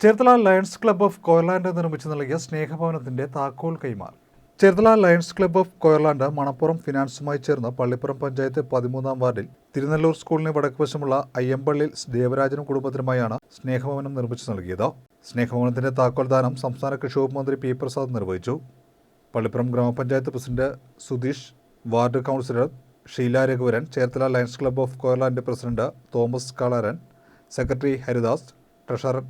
Cherthala lions club of coirland നിർമ്മിച്ചു നൽകിയ സ്നേഹഭവനത്തിന്റെ താക്കോൽ കൈമാറി. Cherthala lions club of coirland Manappuram ഫിനാൻസുമായി ചേർന്ന് പള്ളിപ്പുറം പഞ്ചായത്ത് പതിമൂന്നാം വാർഡിൽ തിരുനെല്ലൂർ സ്കൂളിന് വടക്കുവശമുള്ള അയ്യമ്പള്ളിൽ ദേവരാജനും കുടുംബത്തിനുമായാണ് സ്നേഹഭവനം നിർമ്മിച്ചു നൽകിയത്. സ്നേഹഭവനത്തിന്റെ താക്കോൽ ദാനം സംസ്ഥാന കൃഷി വകുപ്പ് മന്ത്രി പി പ്രസാദ് നിർവഹിച്ചു. പള്ളിപ്പുറം ഗ്രാമപഞ്ചായത്ത് president Sudheesh ward councillor Sheela Raghuvaran Cherthala lions club of coirland president Thomas Kalaran secretary Haridas treasurer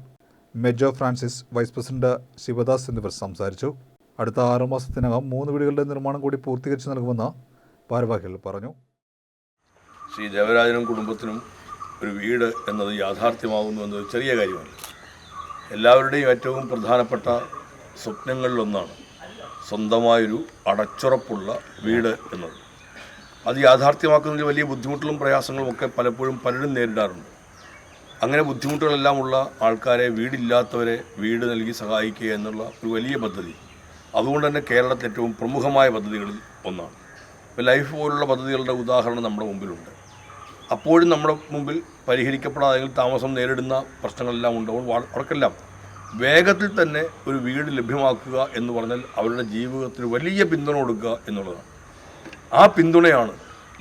Mejo Francis vice president Sivadas എന്നിവർ സംസാരിച്ചു. അടുത്ത ആറു മാസത്തിനകം മൂന്ന് വീടുകളുടെ നിർമ്മാണം കൂടി പൂർത്തീകരിച്ചു നൽകുമെന്ന് ഭാരവാഹികൾ പറഞ്ഞു. ശ്രീ ദേവരാജനും കുടുംബത്തിനും ഒരു വീട് എന്നത് യാഥാർത്ഥ്യമാകുന്നു എന്നത് ചെറിയ കാര്യമല്ല. എല്ലാവരുടെയും ഏറ്റവും പ്രധാനപ്പെട്ട സ്വപ്നങ്ങളിലൊന്നാണ് സ്വന്തമായൊരു അടച്ചുറപ്പുള്ള വീട് എന്നത്. അത് യാഥാർത്ഥ്യമാക്കുന്നതിൽ വലിയ ബുദ്ധിമുട്ടുകളും പ്രയാസങ്ങളും ഒക്കെ പലപ്പോഴും പലരും നേരിടാറുണ്ട്. അങ്ങനെ ബുദ്ധിമുട്ടുകളെല്ലാം ഉള്ള ആൾക്കാരെ വീടില്ലാത്തവരെ വീട് നൽകി സഹായിക്കുക എന്നുള്ള ഒരു വലിയ പദ്ധതി. അതുകൊണ്ട് തന്നെ കേരളത്തിലെ ഏറ്റവും പ്രമുഖമായ പദ്ധതികളിൽ ഒന്നാണ്. ഇപ്പോൾ ലൈഫ് പോലുള്ള പദ്ധതികളുടെ ഉദാഹരണം നമ്മുടെ മുമ്പിലുണ്ട്. അപ്പോഴും നമ്മുടെ മുമ്പിൽ പരിഹരിക്കപ്പെടാതെ താമസം നേരിടുന്ന പ്രശ്നങ്ങളെല്ലാം ഉണ്ടാവും. അവർക്കെല്ലാം വേഗത്തിൽ തന്നെ ഒരു വീട് ലഭ്യമാക്കുക എന്ന് പറഞ്ഞാൽ അവരുടെ ജീവിതത്തിന് വലിയ പിന്തുണ കൊടുക്കുക എന്നുള്ളതാണ്. ആ പിന്തുണയാണ്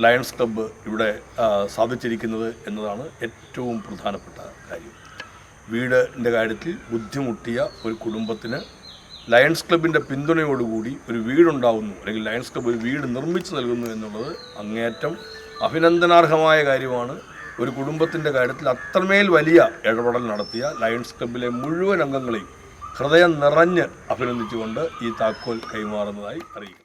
ലയൺസ് ക്ലബ്ബ് ഇവിടെ സാധിച്ചിരിക്കുന്നത് എന്നതാണ് ഏറ്റവും പ്രധാനപ്പെട്ട കാര്യം. വീടിന്റെ കാര്യത്തിൽ ബുദ്ധിമുട്ടിയ ഒരു കുടുംബത്തിന് ലയൺസ് ക്ലബിന്റെ പിന്തുണയോടുകൂടി ഒരു വീടുണ്ടാവുന്നു അല്ലെങ്കിൽ ലയൺസ് ക്ലബ്ബ് ഒരു വീട് നിർമ്മിച്ചു നൽകുന്നു എന്നുള്ളത് അങ്ങേറ്റം അഭിനന്ദനാർഹമായ കാര്യമാണ്. ഒരു കുടുംബത്തിന്റെ കാര്യത്തിൽ അത്രമേൽ വലിയ ഇടപെടൽ നടത്തിയ ലയൺസ് ക്ലബിലെ മുഴുവൻ അംഗങ്ങളെയും ഹൃദയം നിറഞ്ഞ് അഭിനന്ദിച്ചുകൊണ്ട് ഈ താക്കോൽ കൈമാറുന്നതായി അറിയിക്കുന്നു.